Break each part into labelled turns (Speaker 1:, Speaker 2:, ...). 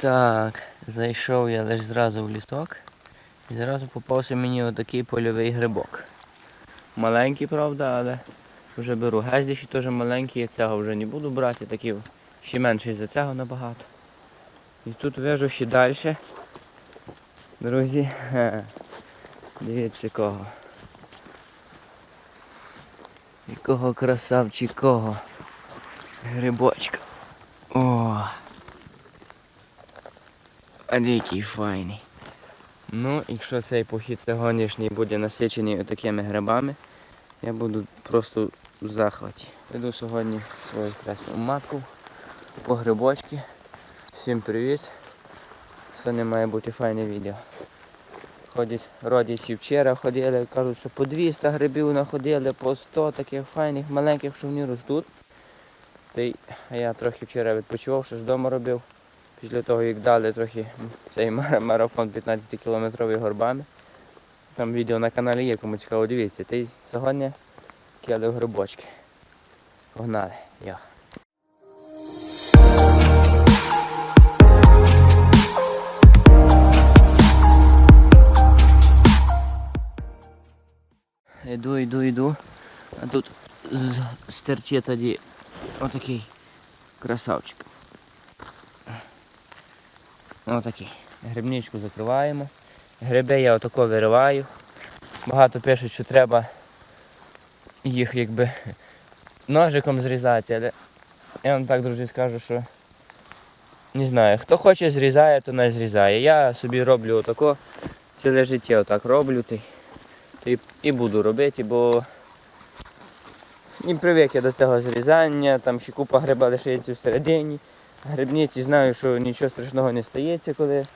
Speaker 1: Так, зайшов я лише зразу в лісок і зразу попався мені отакий польовий грибок. Маленький, правда, але вже беру. Гездіші теж маленькі, я цього вже не буду брати, такі ще менший за цього набагато. І тут вижу ще далі. Друзі, дивіться кого. Якого красавчикого грибочка. О! А який файний. Ну, якщо цей похід сьогоднішній буде насичений такими грибами, я буду просто в захваті. Веду сьогодні свою красну матку по грибочки. Всім привіт. Сьогодні має бути файне відео. Ходять родичі вчора ходили, кажуть, що по 200 грибів находили, по 100 таких файних маленьких, що вони ростуть. Та й я трохи вчора відпочивав, що ж вдома робив. Після того, як дали трохи цей марафон 15 кілометровий горбами. Там відео на каналі є, кому цікаво дивіться. Та й сьогодні кидав грибочки. Погнали, я. Іду, іду, іду. А тут стерчить тоді отакий красавчик. Отакий. Грибничку закриваємо. Гриби я отако вириваю. Багато пишуть, що треба їх якби ножиком зрізати, але я вам так, друзі, скажу, що не знаю, хто хоче зрізає, то не зрізає. Я собі роблю отако, ціле життя отак роблю та й- і буду робити, бо не привик я до цього зрізання, там ще купа гриба лишається всередині. Грибниці знаю, що нічого страшного не стається, коли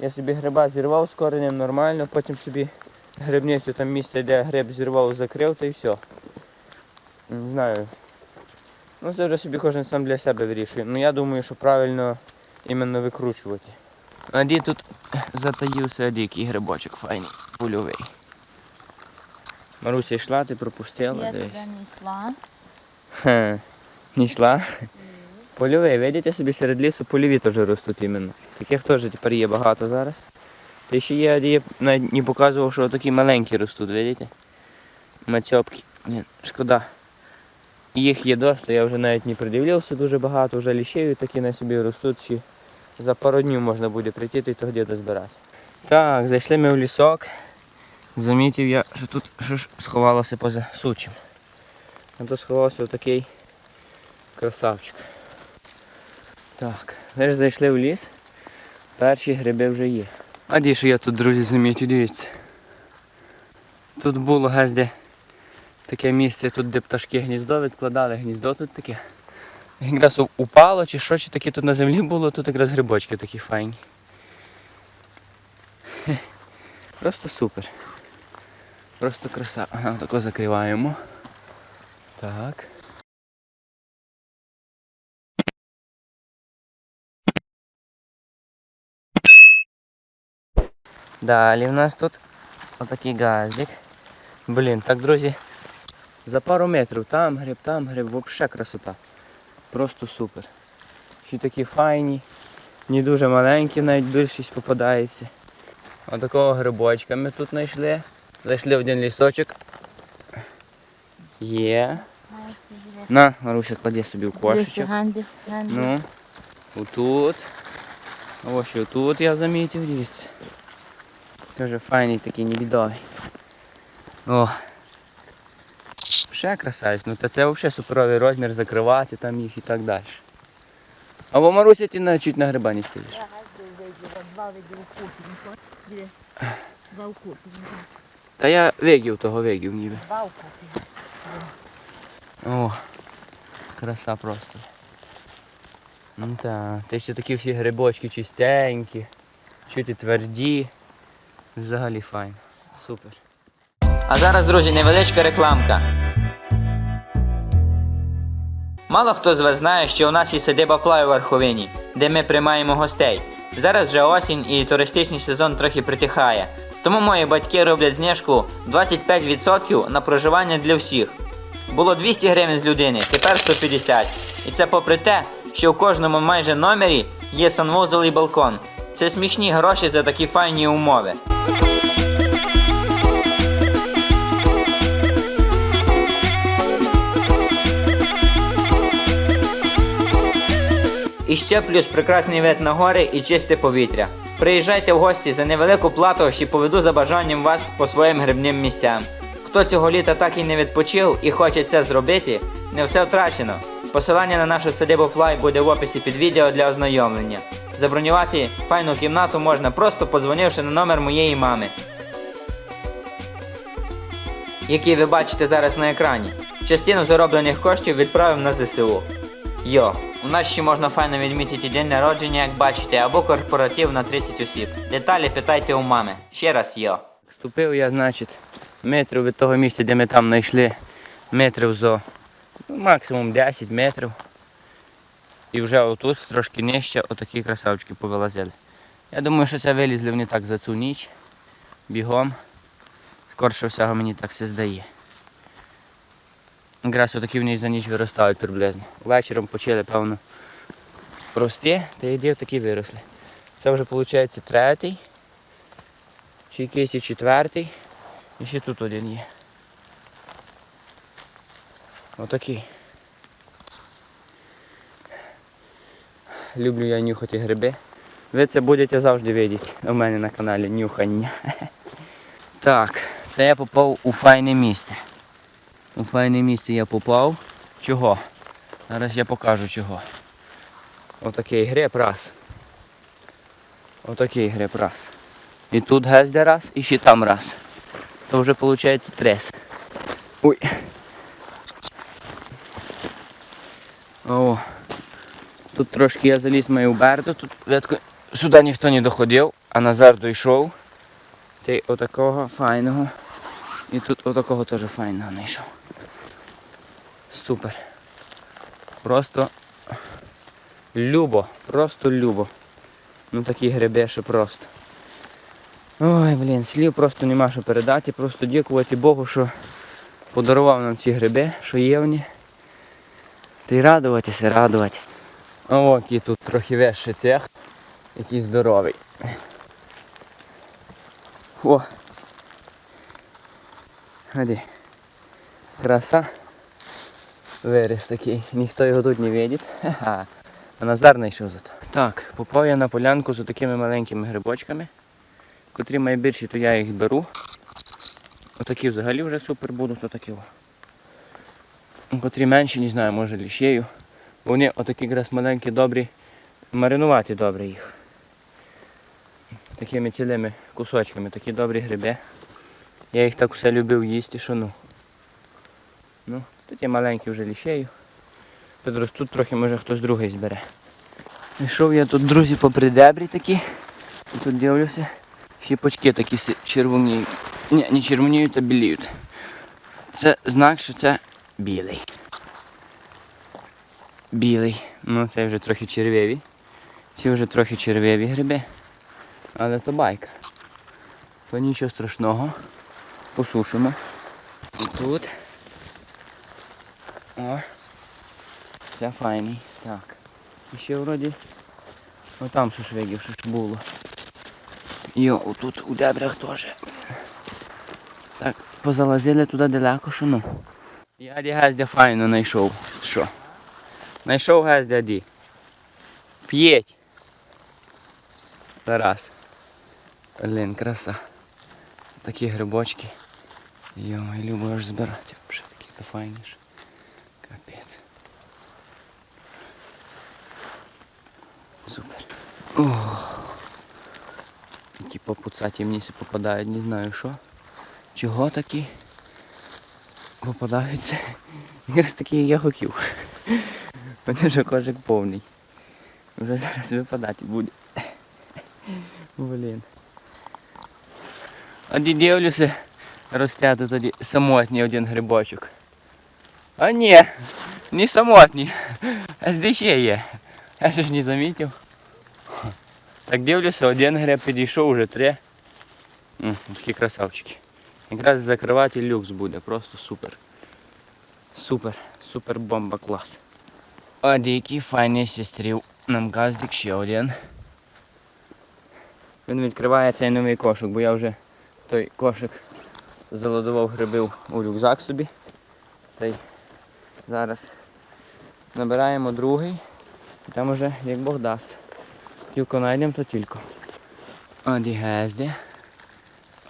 Speaker 1: я собі гриба зірвав з коренем нормально, потім собі грибницю там місце, де гриб зірвав, закрив та й все. Не знаю. Ну це вже собі кожен сам для себе вирішує. Ну я думаю, що правильно іменно викручувати. А де тут затаївся дикий грибочок файний, польовий. Маруся йшла, ти пропустила
Speaker 2: Я
Speaker 1: десь.
Speaker 2: тебе несла.
Speaker 1: Хе, не йшла. Польовий, видите собі серед лісу польові теж ростуть іменно. Таких теж тепер є багато зараз. Та ще я навіть не показував, що такі маленькі ростуть, видите? Мацьопки. Шкода. Їх є досить, я вже навіть не придивлявся дуже багато, вже ліщею такі на собі ростуть, ще за пару днів можна буде прийти й то где-то збирати. Так, зайшли ми в лісок. Замітив я, що тут що ж сховалося поза сучим. А тут сховався отакий красавчик. Так, лише зайшли в ліс, перші гриби вже є. А де що я тут, друзі, замітив, дивіться. Тут було газде таке місце, тут де пташки гніздо відкладали, гніздо тут таке. Якраз упало чи що, чи таке тут на землі було, тут якраз грибочки такі файні. Просто супер. Просто краса. Ага, тако закриваємо. Так. Далі в нас тут отакий газик. Блін, так, друзі, за пару метрів там гриб, там гриб, взагалі красота. Просто супер. Ще такі файні, не дуже маленькі, навіть більшість попадається. Отакого грибочка ми тут знайшли. Зайшли в один лісочок. Є. На, Маруся, клади собі в кошечок. Ну, отут. Ось ще тут я замітив, дивіться. Дуже файний такий невідомий. О. Ще красавець, ну та це взагалі суперовий розмір закривати там їх і так далі. Або Маруся ти на чуть на гриба не стоїш. Та я вигів того вигів ніби. О, краса просто. Ну так, ти ще такі всі грибочки чистенькі, чути тверді. Взагалі файн. Супер.
Speaker 3: А зараз, друзі, невеличка рекламка. Мало хто з вас знає, що у нас є садиба плаю в Верховині, де ми приймаємо гостей. Зараз вже осінь і туристичний сезон трохи притихає. Тому мої батьки роблять знижку 25% на проживання для всіх. Було 200 гривень з людини, тепер 150. І це попри те, що в кожному майже номері є санвузол і балкон. Це смішні гроші за такі файні умови. І ще плюс прекрасний вид на гори і чисте повітря. Приїжджайте в гості за невелику плату, ще поведу за бажанням вас по своїм грибним місцям. Хто цього літа так і не відпочив і хоче це зробити, не все втрачено. Посилання на нашу садибу Флай буде в описі під відео для ознайомлення. Забронювати файну кімнату можна просто подзвонивши на номер моєї мами, який ви бачите зараз на екрані. Частину зароблених коштів відправив на ЗСУ. Йо, у нас ще можна файно відмітити день народження, як бачите, або корпоратив на 30 осіб. Деталі питайте у мами. Ще раз йо.
Speaker 1: Ступив я, значить, метрів від того місця, де ми там знайшли, метрів зо ну, максимум 10 метрів. І вже отут трошки нижче отакі красавчики повилазили. Я думаю, що це вилізли вони так за цю ніч. Бігом. Скорше всього мені так все здає. Якраз отакі вони за ніч виростають приблизно. Вечором почали, певно, рости, та й дів такі виросли. Це вже виходить третій. Чи якийсь четвертий. І ще тут один є. Отакий. Люблю я нюхати гриби. Ви це будете завжди бачити у мене на каналі нюхання. Так, це я попав у файне місце. У файне місце я попав. Чого? Зараз я покажу чого. Отакий гриб раз. Отакий гриб раз. І тут гезде раз, і ще там раз. То вже виходить трес. Ой. О. Тут трошки я заліз мою берду, тут рядко сюди ніхто не доходив, а Назар дійшов. Ти отакого файного. І тут отакого теж файного знайшов. Супер. Просто любо, просто любо. Ну такі гриби, що просто. Ой, блін, слів просто нема що передати. Просто дякувати Богу, що подарував нам ці гриби, що є вони. Та й радуватися, радуватися. О, який тут трохи вещий цех. Який здоровий. О! Ходи. Краса. Виріс такий. Ніхто його тут не. Ха-ха. А Назар знайшов зато. Так, попав я на полянку з такими маленькими грибочками. Котрі найбільші, то я їх беру. Отакі взагалі вже супер будуть, отакі. Котрі менші, не знаю, може ліщею. Вони отакі якраз маленькі, добрі, маринувати добре їх. Такими цілими кусочками, такі добрі гриби. Я їх так все любив їсти, що ну. Ну, тут є маленькі вже ліщею. Підростуть трохи, може хтось другий збере. Йшов я тут, друзі, попри дебрі такі. І тут дивлюся. Щіпочки такі червоніють. Ні, не червоніють, а біліють. Це знак, що це білий. Білий. Ну це вже трохи червиві. Ці вже трохи червиві гриби. Але то байка. То нічого страшного. Посушимо. І тут. О. Це файний. Так. І ще вроді. Отам що ж було. Йо, тут у дебрях теж. Так, позалазили туди далеко, що ну. Я ді газдя файно знайшов. Що? Знайшов газдя ді. П'єть. Зараз. Блін, краса. Такі грибочки. Йо, люблю аж збирати. Вже такі то файніше. Капець. Супер. Ох. Які попуцаті мені попадають, не знаю що. Чого такі попадаються. Якраз такі я хотів. Мене вже кожик повний. Вже зараз випадати буде. Блін. Ді дивлюся, росте тут тоді самотній один грибочок. А ні, не самотній. А здесь ще є. Я ж не замітив. Так дивлюся, один гриб підійшов, вже три. М, Такі красавчики. Якраз закривати люкс буде, просто супер. Супер, супер бомба клас. Який файний сестрів Нам газдик ще один. Він відкриває цей новий кошик, бо я вже той кошик заладував гриби у рюкзак собі. Та й зараз набираємо другий. І там уже як Бог дасть. Тільки знайдемо, то тільки. Оді гезді.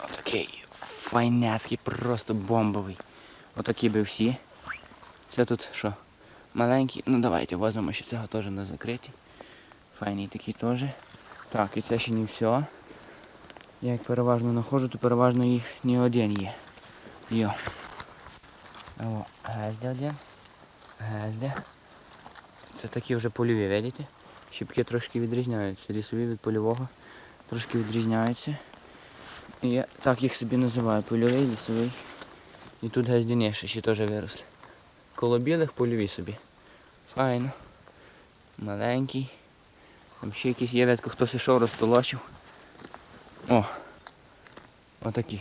Speaker 1: Отакий файняцький, просто бомбовий. Отакі би всі. Це тут що? Маленький. Ну давайте візьмемо ще цього теж на закриті. Файний такий теж. Так, і це ще не все. Я як переважно знаходжу, то переважно їх не один є. Йо. О, гезде один. Гезде. Це такі вже польові, видите? Щіпки трошки відрізняються. Лісові від польового трошки відрізняються. І я так їх собі називаю. Польовий, лісовий. І тут газдініші ще теж виросли. Коло білих польові собі. Файно. Маленький. Там ще якийсь є ветко, хтось ішов, розтолочив. О! Отакі.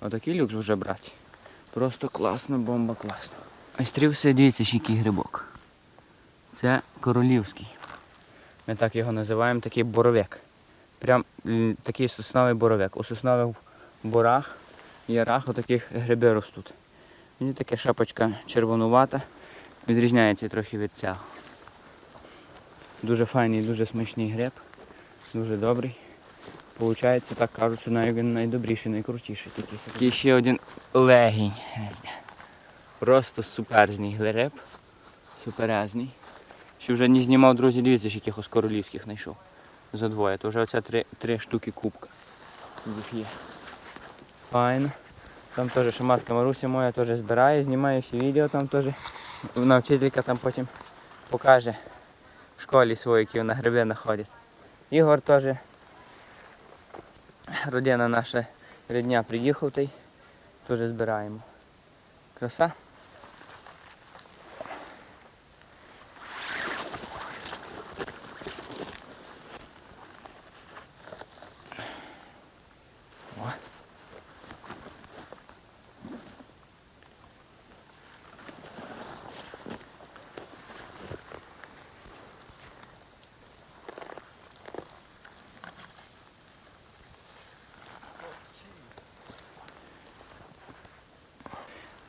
Speaker 1: Отакий люкс вже брати. Просто класно, бомба класно. Айстрівся, дивіться, ще який грибок. Це королівський. Ми так його називаємо, такий боровик. Прям такий сосновий боровик. У соснових борах, ярах отаких гриби ростуть. Він така шапочка червонувата, відрізняється трохи від цього. Дуже файний, дуже смачний гриб, дуже добрий. Получається, так кажуть, що навіть він найдобріший, найкрутіший такий. І ще один легінь. Просто суперзний гриб. Суперезний. Ще вже не знімав, друзі, дивіться, що якихось королівських знайшов. За двоє. То вже оце три, три штуки кубка. Їх є. Файно. Там теж що матка Маруся моя теж збирає, знімає всі відео там теж. Вона вчителька там потім покаже в школі свої, які вона гриби знаходить. Ігор теж, родина наша рідня приїхав той теж збираємо. Краса.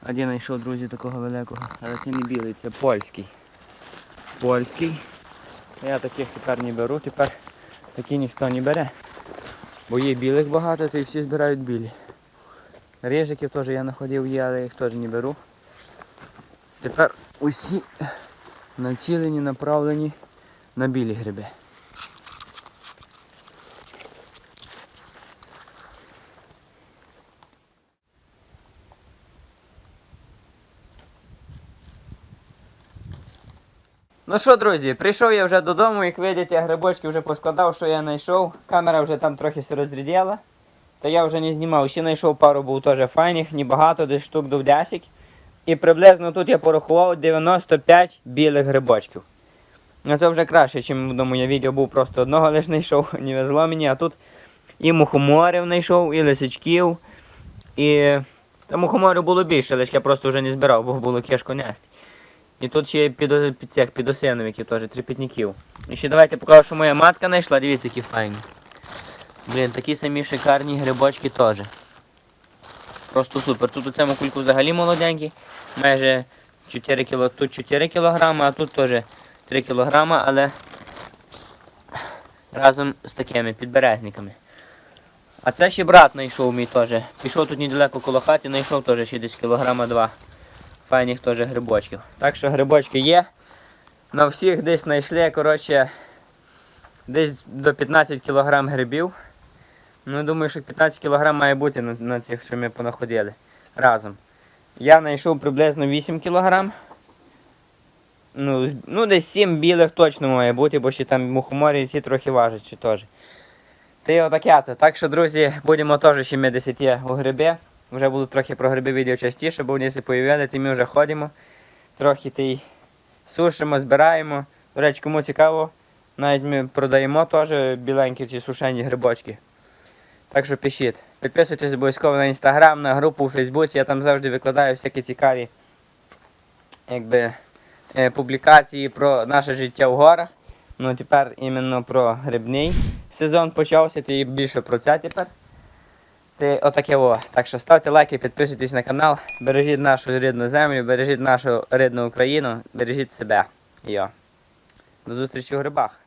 Speaker 1: Один знайшов, друзі, такого великого, але це не білий, це польський. Польський. Я таких тепер не беру, тепер такі ніхто не бере. Бо є білих багато, то і всі збирають білі. Рижиків теж я знаходив є, але їх теж не беру. Тепер усі націлені, направлені на білі гриби. Ну що, друзі, прийшов я вже додому, як видите, грибочки вже поскладав, що я знайшов. Камера вже там трохи се розрядила. Та я вже не знімав. Ще знайшов пару був теж файних, небагато, десь штук до 10. І приблизно тут я порахував 95 білих грибочків. Ну це вже краще, ніж в я відео був просто одного лише знайшов, не везло мені, а тут і мухоморів знайшов, і лисичків. І та мухоморів було більше, лише я просто вже не збирав, бо було кишко нести. І тут ще є підо, під цих підосиновиків теж, трипітників. І ще давайте покажу, що моя матка знайшла, дивіться, які файні. Блін, такі самі шикарні грибочки теж. Просто супер. Тут у цьому кульку взагалі молоденькі. Майже 4 кіло, тут 4 кілограми, а тут теж 3 кілограми, але разом з такими підберезниками. А це ще брат знайшов мій теж. Пішов тут недалеко коло хати, знайшов теж ще десь кілограма два файних теж грибочків. Так що грибочки є. На всіх десь знайшли, коротше, десь до 15 кг грибів. Ну, думаю, що 15 кг має бути на, на цих, що ми понаходили разом. Я знайшов приблизно 8 кг. Ну, ну, десь 7 білих точно має бути, бо ще там мухоморі ті трохи важать теж. Отаке то. Так що, друзі, будемо теж ще ми 10 у гриби. Вже буду трохи про гриби відео частіше, бо вони се появили, то ми вже ходимо. Трохи й сушимо, збираємо. До речі, кому цікаво, навіть ми продаємо теж біленькі чи сушені грибочки. Так що пишіть. Підписуйтесь обов'язково на інстаграм, на групу у Фейсбуці, я там завжди викладаю всякі цікаві якби, е, публікації про наше життя в горах. Ну тепер іменно про грибний сезон почався, ти більше про це тепер. Отаке во. Так що ставте лайки, підписуйтесь на канал, бережіть нашу рідну землю, бережіть нашу рідну Україну, бережіть себе. Йо. До зустрічі у грибах.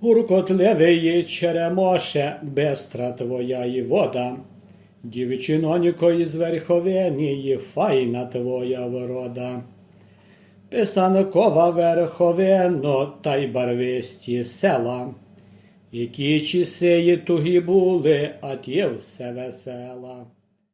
Speaker 4: Гуркотливий черемоше, бестра твоя і вода. Дівчинонько із верховенії, файна твоя врода. Писанкова верховено, та й барвисті села. Які й тугі були, а ті все весела.